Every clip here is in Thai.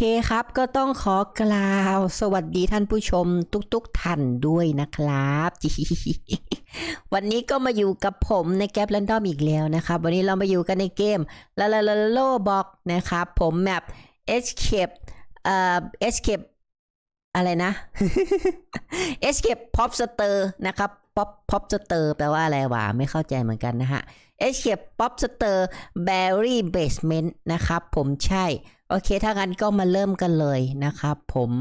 เคครับ ก็ต้องขอกล่าว สวัสดีท่านผู้ชมทุกๆท่านด้วยนะครับ วันนี้ก็มาอยู่กับผมในแกป r รนดอมอีกแล้วนะครับ วันนี้เรามาอยู่กันในเกมลาลาลาโลบอกนะครับ ผมแมป escape เอ่อ escape อะไรนะ escape pop stir นะครับ pop pop stir แปลว่าอะไรวะ ไม่เข้าใจเหมือนกันนะฮะ escape pop stir berry basement นะครับ ผมใช่ โอเค ถ้างั้นก็มาเริ่มกันเลยนะครับผม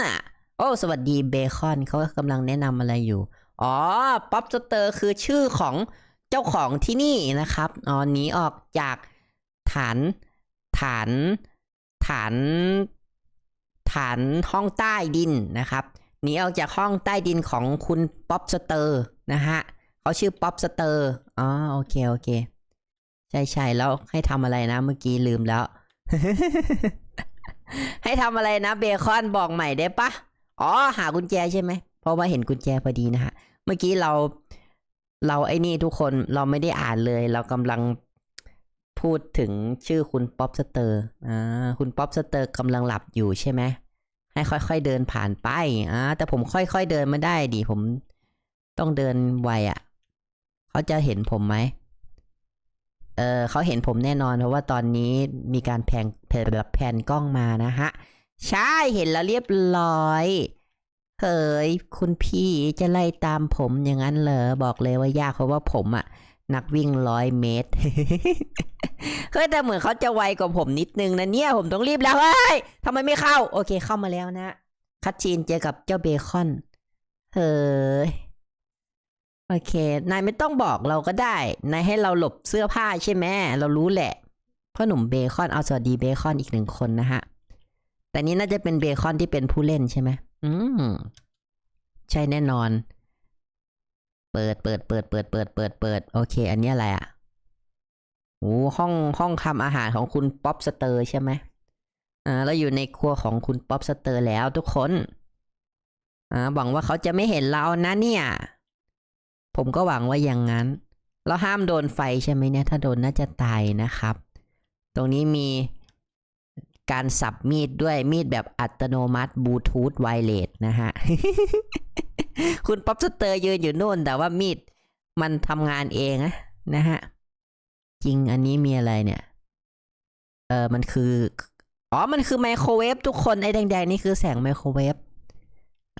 น่ะโอ้สวัสดีเบคอนเขากำลังแนะนำอะไรอยู่ อ๋อป๊อปสเตอร์คือชื่อของเจ้าของที่นี่นะครับอ๋อหนีออกจากฐานฐานฐานฐานห้องใต้ดินนะครับหนีออกจากห้องใต้ดินของคุณป๊อปสเตอร์นะฮะเขาชื่อป๊อปสเตอร์อ๋อโอเคโอเค ใช่ใช่แล้วให้ทำอะไรนะเมื่อกี้ลืมแล้ว ให้ทำอะไรนะเบคอนบอกใหม่ได้ปะอ๋อหากุญแจใช่ไหมเพราะว่าเห็นกุญแจพอดีนะฮะเมื่อกี้เราเราไอ้นี่ทุกคนเราไม่ได้อ่านเลย เรากำลังพูดถึงชื่อคุณป๊อปสเตอร์อ่าคุณป๊อปสเตอร์กำลังหลับอยู่ใช่ไหมให้ค่อยๆเดินผ่านไปอ่าแต่ผมค่อยๆเดินไม่ได้ดิผมต้องเดินไวอะ่ะ เขาจะเห็นผมไหม เออเขาเห็นผมแน่นอนเพราะว่าตอนนี้มีการแพนแพนแบบแพนกล้องมานะฮะ ใช่เห็นแล้วเรียบร้อยเฮ้ยคุณพี่จะไล่ตามผมอย่างนั้นเหรอบอกเลยว่ายากเพราะว่าผมอะนักวิ่งร้อยเมตรเฮ้ยแต่เหมือนเขาจะไวกว่าผมนิดนึงนะเนี่ยผมต้องรีบแล้วเฮ้ยทำไมไม่เข้า โอเคเข้ามาแล้วนะ คัดชีนเจอกับเจ้าเบคอนเฮ้ย โอเค นายไม่ต้องบอกเราก็ได้ นายให้เราหลบเสื้อผ้าใช่ไหมเรารู้แหละ พ่อหนุ่มเบคอนเอาสวัสดีเบคอนอีกหนึ่งคนนะฮะ แต่นี้น่าจะเป็นเบคอนที่เป็นผู้เล่นใช่ไหมอืม ใช่แน่นอน เปิดเปิดเปิดเปิดเปิดเปิดเปิด โอเค อันนี้อะไรอะ่ะโอ้ห้องห้องทำอาหารของคุณป๊อปสเตอร์ใช่ไหมอ่าเราอยู่ในครัวของคุณป๊อปสเตอร์แล้วทุกคน อ่าหวังว่าเขาจะไม่เห็นเรานะเนี่ย ผมก็หวังว่าอย่างนั้น เราห้ามโดนไฟใช่ไหมเนี่ย ถ้าโดนน่าจะตายนะครับ ตรงนี้มีการสับมีดด้วยมีดแบบอัตโนมัติบลูทูธไวเลสนะฮะ คุณป๊อปสเตอร์ยืนอยู่นู่น แต่ว่ามีดมันทำงานเองนะนะฮะ จริงอันนี้มีอะไรเนี่ย เออมันคือ อ๋อ มันคือไมโครเวฟทุกคน ไอ้แดงๆ นี่คือแสงไมโครเวฟ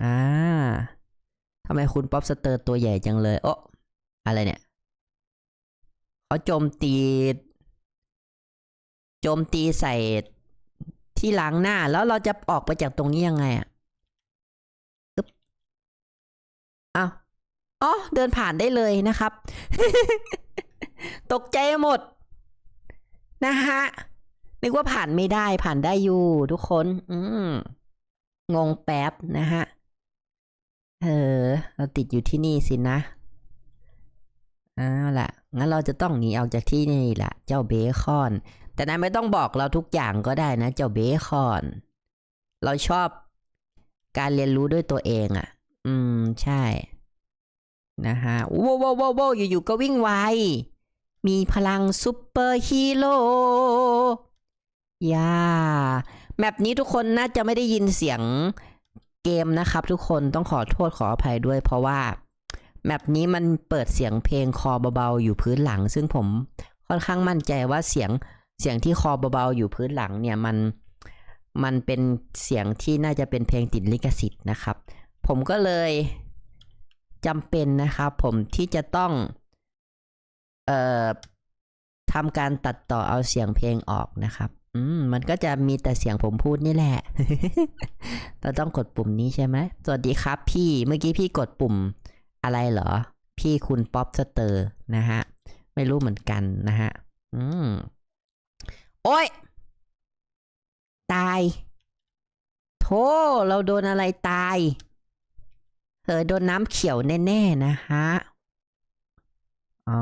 อ่า ทำไมคุณป๊อปสเตอร์ตัวใหญ่จังเลย โอ้อะไรเนี่ยเขาโจมตี โจมตีใส่ที่ล้างหน้า แล้วเราจะออกไปจากตรงนี้ยังไงอะอ้าวอ๋อ เดินผ่านได้เลยนะครับ ตกใจหมด นะฮะ นึกว่าผ่านไม่ได้ผ่านได้อยู่ทุกคน อืมงงแป๊บนะฮะ เออ เราติดอยู่ที่นี่สินะเอาล่ะ งั้นเราจะต้องหนีออกจากที่นี่แหละเจ้าเบคอน แต่นายไม่ต้องบอกเราทุกอย่างก็ได้นะ เจ้าเบคอน เราชอบการเรียนรู้ด้วยตัวเองอะ่ะ อืม ใช่ นะฮะว้าวว้าวว้าวว้าวอยู่ๆก็วิ่งไว มีพลังซุปเปอร์ฮีโร่ย่าแมปนี้ทุกคนน่าจะไม่ได้ยินเสียง เกมนะครับทุกคนต้องขอโทษขออภัยด้วย เพราะว่าแมปนี้มันเปิดเสียงเพลงคอเบาๆอยู่พื้นหลัง ซึ่งผมค่อนข้างมั่นใจว่าเสียงเสียงที่คอเบาๆอยู่พื้นหลังเนี่ยมันมันเป็นเสียงที่น่าจะเป็นเพลงติดลิขสิทธิ์นะครับ ผมก็เลยจำเป็นนะครับผมที่จะต้องเอ่อทำการตัดต่อเอาเสียงเพลงออกนะครับ อืม มันก็จะมีแต่เสียงผมพูดนี่แหละ เราต้องกดปุ่มนี้ใช่ไหม สวัสดีครับพี่ เมื่อกี้พี่กดปุ่มอะไรเหรอ พี่คุณป๊อปสเตอร์นะฮะ ไม่รู้เหมือนกันนะฮะ อืม โอ้ย ตาย โธ่ เราโดนอะไรตายเออโดนน้ำเขียวแน่ๆนะฮะ อ๋อ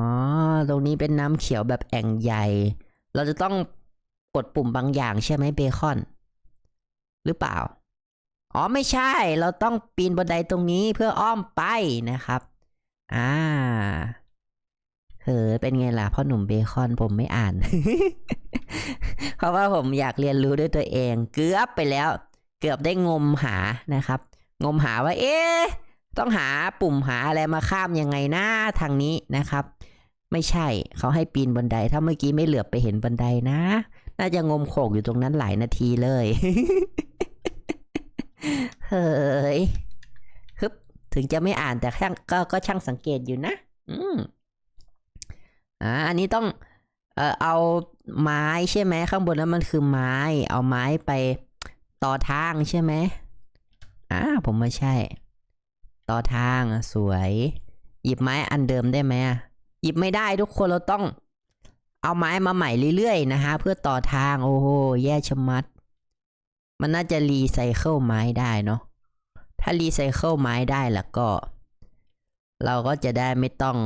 ตรงนี้เป็นน้ำเขียวแบบแอ่งใหญ่ เราจะต้อง กดปุ่มบางอย่างใช่ไหมเบคอน หรือเปล่า อ๋อไม่ใช่ เราต้องปีนบันไดตรงนี้เพื่ออ้อมไปนะครับ อ่าเออเป็นไงล่ะพ่อหนุ่มเบคอนผมไม่อ่าน เพราะว่าผมอยากเรียนรู้ด้วยตัวเอง เกือบไปแล้ว เกือบได้งมหานะครับ งมหาว่า เอ๊ะต้องหาปุ่มหาอะไรมาข้ามยังไงนะทางนี้นะครับ ไม่ใช่เขาให้ปีนบันได ถ้าเมื่อกี้ไม่เหลือบไปเห็นบันไดนะ น่าจะงมโขกอยู่ตรงนั้นหลายนาทีเลย เฮ้ยฮึบถึงจะไม่อ่านแต่ช่างก็ก็ช่างสังเกตอยู่นะ อืมอ่าอันนี้ต้อง เออเอาไม้ใช่ไหมข้างบนนั้นมันคือไม้ เอาไม้ไปต่อทางใช่ไหมอ่าผมไม่ใช่ ต่อทางสวย หยิบไม้อันเดิมได้ไหมหยิบไม่ได้ทุกคนเราต้อง เอาไม้มาใหม่เรื่อยๆนะฮะเพื่อต่อทางโอ้โหแย่ชะมัด มันน่าจะรีไซเคิลไม้ได้เนาะถ้ารีไซเคิลไม้ได้แล้วก็ เราก็จะได้ไม่ต้อง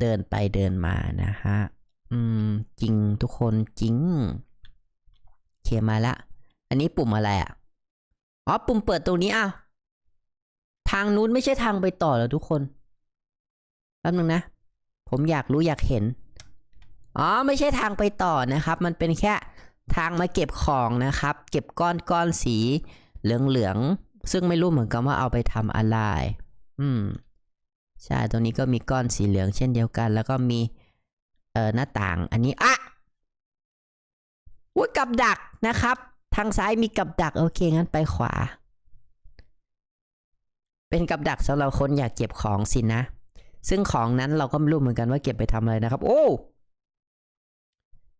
เดินไปเดินมานะฮะอืม จริงทุกคนจริงเคมาละ อันนี้ปุ่มอะไรอะอ๋อปุ่มเปิดตรงนี้อ้าวทางนู้นไม่ใช่ทางไปต่อแล้วทุกคนแป๊บนึงนะ ผมอยากรู้อยากเห็น อ๋อไม่ใช่ทางไปต่อนะครับ มันเป็นแค่ทางมาเก็บของนะครับ เก็บก้อนก้อนสีเหลืองๆซึ่งไม่รู้เหมือนกันว่าเอาไปทำอะไร อืมใช่ตรงนี้ก็มีก้อนสีเหลืองเช่นเดียวกัน แล้วก็มีเอ่อหน้าต่างอันนี้อะอุ้ยกับดักนะครับ ทางซ้ายมีกับดักโอเคงั้นไปขวา เป็นกับดักสำหรับคนอยากเก็บของสินะ ซึ่งของนั้นเราก็ไม่รู้เหมือนกันว่าเก็บไปทำอะไรนะครับ โอ้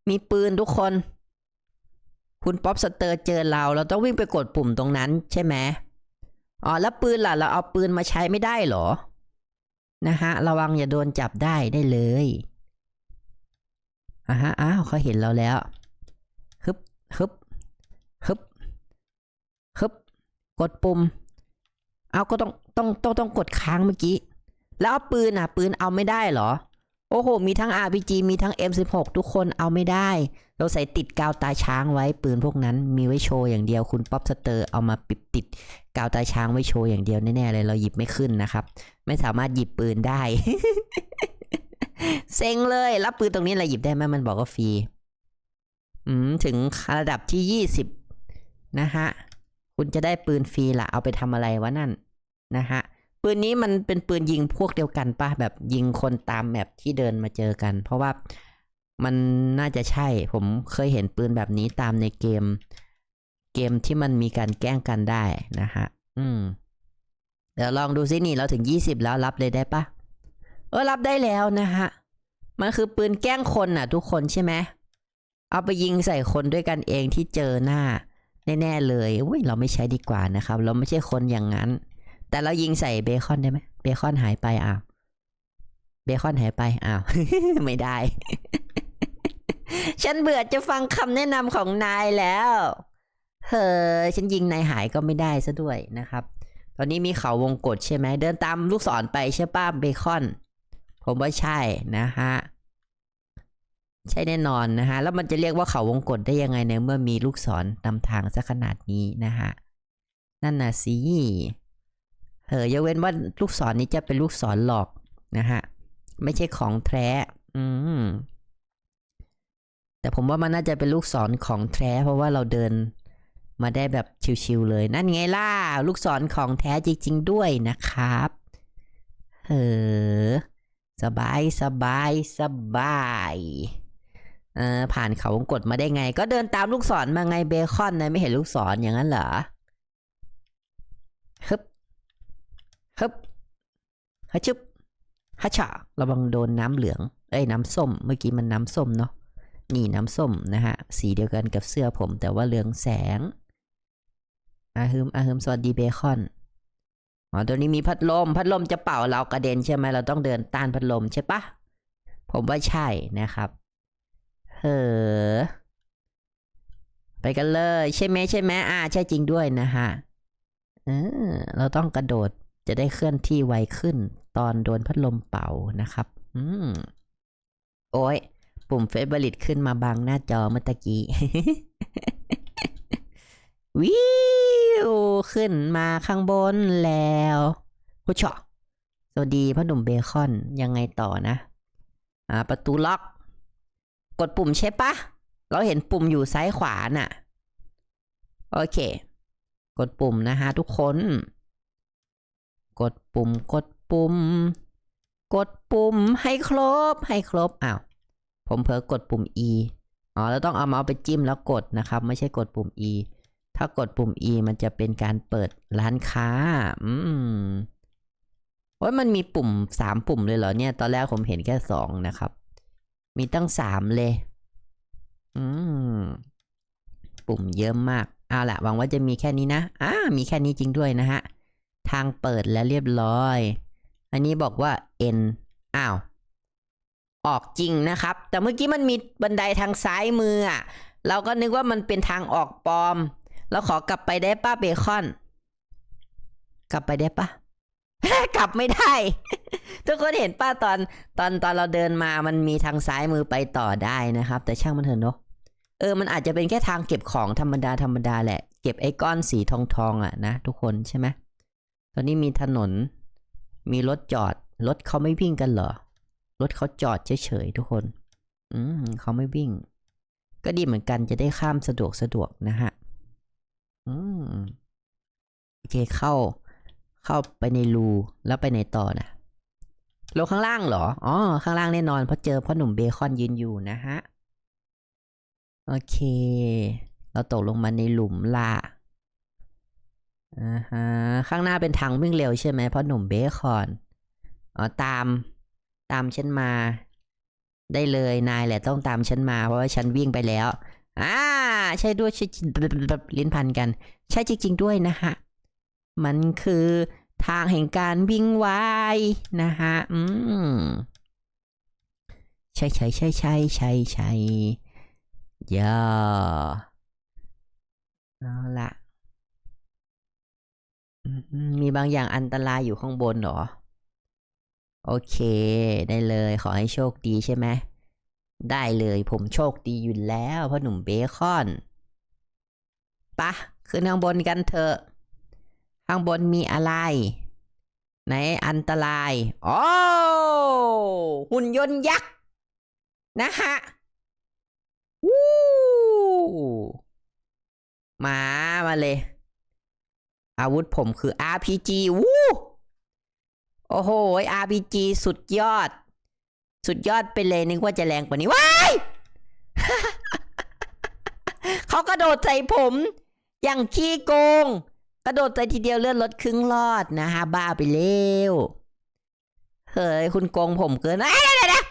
มีปืนทุกคน คุณป๊อปสเตอร์เจอเรา เราต้องวิ่งไปกดปุ่มตรงนั้นใช่ไหมอ๋อแล้วปืนล่ะ เราเอาปืนมาใช้ไม่ได้เหรอ นะฮะ ระวังอย่าโดนจับได้ได้เลยอ่าฮะ อ้าวเขาเห็นเราแล้วฮึบฮึบฮึบฮึบกดปุ่ม เอาก็ต้องต้องต้องต้องกดค้างเมื่อกี้ แล้วเอาปืนอะ ปืนเอาไม่ได้เหรอ อ้โห มีทั้ง RPG มีทั้ง M16 ทุกคนเอาไม่ได้ เราใส่ติดกาวตาช้างไว้ปืนพวกนั้นมีไว้โชว์อย่างเดียวคุณป๊อปสเตอร์เอามาปิดติดกาวตาช้างไว้โชว์อย่างเดียวแน่ๆเลยเราหยิบไม่ขึ้นนะครับ ไม่สามารถหยิบปืนได้ เซ็งเลย รับปืนตรงนี้เราหยิบได้ไหมมันบอกว่าฟรีอืมถึงระดับที่ยี่สิบนะฮะ คุณจะได้ปืนฟรีละเอาไปทำอะไรวะนั่นนะฮะ ปืนนี้มันเป็นปืนยิงพวกเดียวกันปะแบบยิงคนตามแมปที่เดินมาเจอกัน เพราะว่ามันน่าจะใช่ ผมเคยเห็นปืนแบบนี้ตามในเกม เกมที่มันมีการแกล้งกันได้นะฮะ อืม เดี๋ยวลองดูซินี่เราถึงยี่สิบแล้วรับเลยได้ปะเออรับได้แล้วนะฮะ มันคือปืนแกล้งคนน่ะ ทุกคนใช่ไหมเอาไปยิงใส่คนด้วยกันเองที่เจอหน้า แน่ ๆ เลยอุ้ยเราไม่ใช้ดีกว่านะครับ เราไม่ใช่คนอย่างนั้น แต่เรายิงใส่เบคอนได้ไหมเบคอนหายไปอ้าวเบคอนหายไปอ้าวไม่ได้ ฉันเบื่อจะฟังคำแนะนำของนายแล้วเฮ้อฉันยิงนายหายก็ไม่ได้ซะด้วยนะครับ ตอนนี้มีเขาวงกฏใช่ไหมเดินตามลูกศรไปใช่ป้าเบคอน ผมว่าใช่นะฮะใช่แน่นอนนะฮะ แล้วมันจะเรียกว่าเขาวงกฏได้ยังไงในเมื่อมีลูกศรนำทางซะขนาดนี้นะฮะ นั่นน่ะสิ เออยกเว้นว่าลูกศรนี้จะเป็นลูกศรหลอกนะฮะ ไม่ใช่ของแท้ อืม แต่ผมว่ามันน่าจะเป็นลูกศรของแท้ เพราะว่าเราเดินมาได้แบบชิวๆเลย นั่นไงล่ะ ลูกศรของแท้จริง ๆ ด้วยนะครับเออสบายสบายสบายเออผ่านเขาวงกดมาได้ไง ก็เดินตามลูกศรมาไงเบคอนนะไม่เห็นลูกศรอย่างนั้นเหรอฮึบ ฮึบฮัชึบฮัชชะระวังโดนน้ำเหลือง เอ้ยน้ำส้ม เมื่อกี้มันน้ำส้มเนาะ นี่น้ำส้มนะฮะ สีเดียวกันกับเสื้อผม แต่ว่าเรืองแสง อาฮึมอาฮึมสวัสดีเบคอน อ๋อ ตัวนี้มีพัดลม พัดลมจะเป่าเรากระเด็นใช่ไหม เราต้องเดินต้านพัดลมใช่ปะ ผมว่าใช่นะครับ เฮ้อ ไปกันเลย ใช่ไหมใช่ไหมอ่า ใช่จริงด้วยนะฮะ เออ เราต้องกระโดด จะได้เคลื่อนที่ไวขึ้นตอนโดนพัดลมเป่านะครับ อืม โอ้ย ปุ่มเฟซบริตขึ้นมาบังหน้าจอเมื่อตะกี้ วิวขึ้นมาข้างบนแล้วผู้ชอสวัสดีพ่อหนุ่มเบคอนยังไงต่อนะ อ่า ประตูล็อก กดปุ่มใช่ปะ เราเห็นปุ่มอยู่ซ้ายขวาน่ะ โอเค กดปุ่มนะฮะทุกคน กดปุ่มกดปุ่ม กดปุ่มให้ครบให้ครบอ้าวผมเผลอกดปุ่ม E อ๋อเราต้องเอาเมาส์ไปจิ้มแล้วกดนะครับ ไม่ใช่กดปุ่ม E ถ้ากดปุ่ม E มันจะเป็นการเปิดร้านค้า อืมโอ้ยมันมีปุ่มสามปุ่มเลยเหรอเนี่ย ตอนแรกผมเห็นแค่สองนะครับ มีตั้งสามเลย อืม ปุ่มเยอะมาก เอาละหวังว่าจะมีแค่นี้นะ อ่า มีแค่นี้จริงด้วยนะฮะ ทางเปิดแล้วเรียบร้อย อันนี้บอกว่า N อ้าว ออกจริงนะครับ แต่เมื่อกี้มันมีบันไดทางซ้ายมืออะ เราก็นึกว่ามันเป็นทางออกปลอม เราขอกลับไปได้ป้าเบคอน กลับไปได้ปะกลับไม่ได้ ทุกคนเห็นป้าตอนตอนตอนเราเดินมามันมีทางซ้ายมือไปต่อได้นะครับ แต่ช่างมันเถอะเนอะเออ มันอาจจะเป็นแค่ทางเก็บของธรรมดาธรรมดาแหละ เก็บไอ้ก้อนสีทองทองอะนะทุกคนใช่ไหม ตอนนี้มีถนน มีรถจอด รถเขาไม่วิ่งกันเหรอ รถเขาจอดเฉยๆทุกคน อืมเขาไม่วิ่ง ก็ดีเหมือนกันจะได้ข้ามสะดวกสะดวกนะฮะ อืมโอเคเข้า เข้าไปในรูแล้วไปในต่อนะลงข้างล่างเหรอ อ๋อ ข้างล่างแน่นอนเพราะเจอพ่อหนุ่มเบคอนยืนอยู่นะฮะ โอเค เราตกลงมาในหลุมละ อ่าฮะข้างหน้าเป็นทางวิ่งเร็วใช่ไหมเพ่อหนุ่มเบคอนอ๋อตามตามฉันมา ได้เลยนายแหละต้องตามฉันมาเพราะว่าฉันวิ่งไปแล้วอ่าใช่ด้วยใช่ลิ้นพันกัน ใช่จริง ๆ ด้วยนะฮะ มันคือทางแห่งการวิ่งไวนะฮะ อืมใช่ใช่ใช่ใช่ใช่ใช่ย่าเอาละ มีบางอย่างอันตรายอยู่ข้างบนเหรอ โอเค ได้เลยขอให้โชคดีใช่ไหม ได้เลยผมโชคดีอยู่แล้วพราะหนุ่มเบคอนปะขึ้นข้างบนกันเถอะ ข้างบนมีอะไร ไหนอันตราย โอ้หุ่นยนต์ยักษ์ นะฮะวู้มามาเลย อาวุธผมคือ RPG วู้โอ้โห RPG สุดยอด สุดยอดไปเลยนึกว่าจะแรงกว่านี้ว้ายเขากระโดดใส่ผม อย่างขี้โกง กระโดดใส่ทีเดียวเลือดลดครึ่งรอดนะฮะ บ้าไปเร็วเฮ้ย คุณโกงผมเกินเอ้เดี๋ยว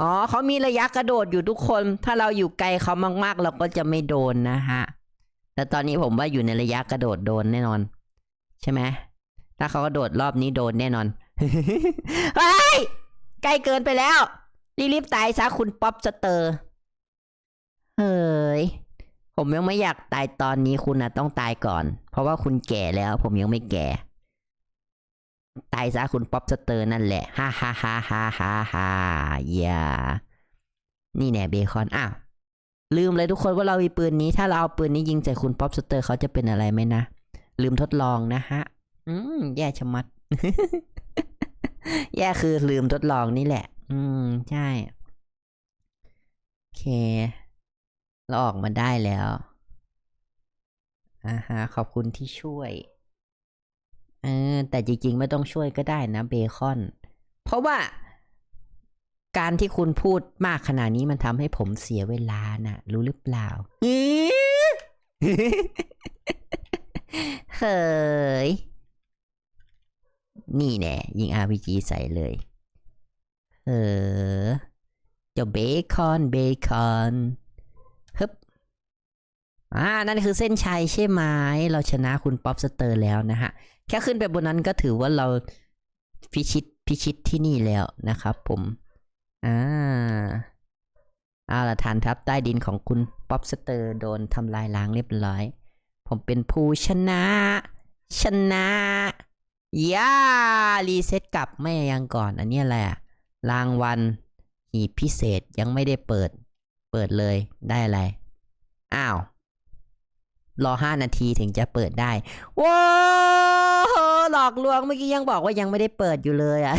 อ๋อเขามีระยะกระโดดอยู่ทุกคน ถ้าเราอยู่ไกลเขามากๆ เราก็จะไม่โดนนะฮะ แต่ตอนนี้ผมว่าอยู่ในระยะกระโดดโดนแน่นอน ใช่ไหมถ้าเขากระโดดรอบนี้โดนแน่นอนเฮ้ยใกล้เกินไปแล้ว รีบๆตายซะคุณป๊อปสเตอร์ เฮ้ย ผมยังไม่อยากตายตอนนี้คุณนะต้องตายก่อน เพราะว่าคุณแก่แล้ว ผมยังไม่แก่ ตายซะคุณป๊อปสเตอร์นั่นแหละฮ่าฮ่าฮ่าฮ่าฮ่าฮ่าอย่านี่แน่เบคอน อ้าว ลืมเลยทุกคนว่าเรามีปืนนี้ ถ้าเราเอาปืนนี้ยิงใส่คุณป๊อปสเตอร์เขาจะเป็นอะไรไหมนะ ลืมทดลองนะฮะ อืม แย่ชะมัด แย่คือลืมทดลองนี่แหละ อืม ใช่ โอเค เราออกมาได้แล้วอ่าฮะขอบคุณที่ช่วย เออ แต่จริงๆ ไม่ต้องช่วยก็ได้นะเบคอน เพราะว่า การที่คุณพูดมากขนาดนี้มันทำให้ผมเสียเวลานะรู้หรือเปล่าเฮ้ย นี่แน่ยิง RPG ใส่เลย เออเจ้าเบคอนเบคอนฮึบอ่า นั่นคือเส้นชัยใช่ไหม เราชนะคุณป๊อปสเตอร์แล้วนะฮะ แค่ขึ้นไปบนนั้นก็ถือว่าเราพิชิตพิชิตที่นี่แล้วนะครับผม อ่าเอาละฐานทัพใต้ดินของคุณป๊อปสเตอร์โดนทำลายล้างเรียบร้อย ผมเป็นผู้ชนะ ชนะย่ารีเซ็ตกลับไม่ยังก่อน อันนี้อะไรอะรางวัลหีบพิเศษยังไม่ได้เปิด เปิดเลยได้อะไร อ้าว รอห้านาทีถึงจะเปิดได้ว้าหลอกลวงเมื่อกี้ยังบอกว่ายังไม่ได้เปิดอยู่เลยอะ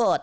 อด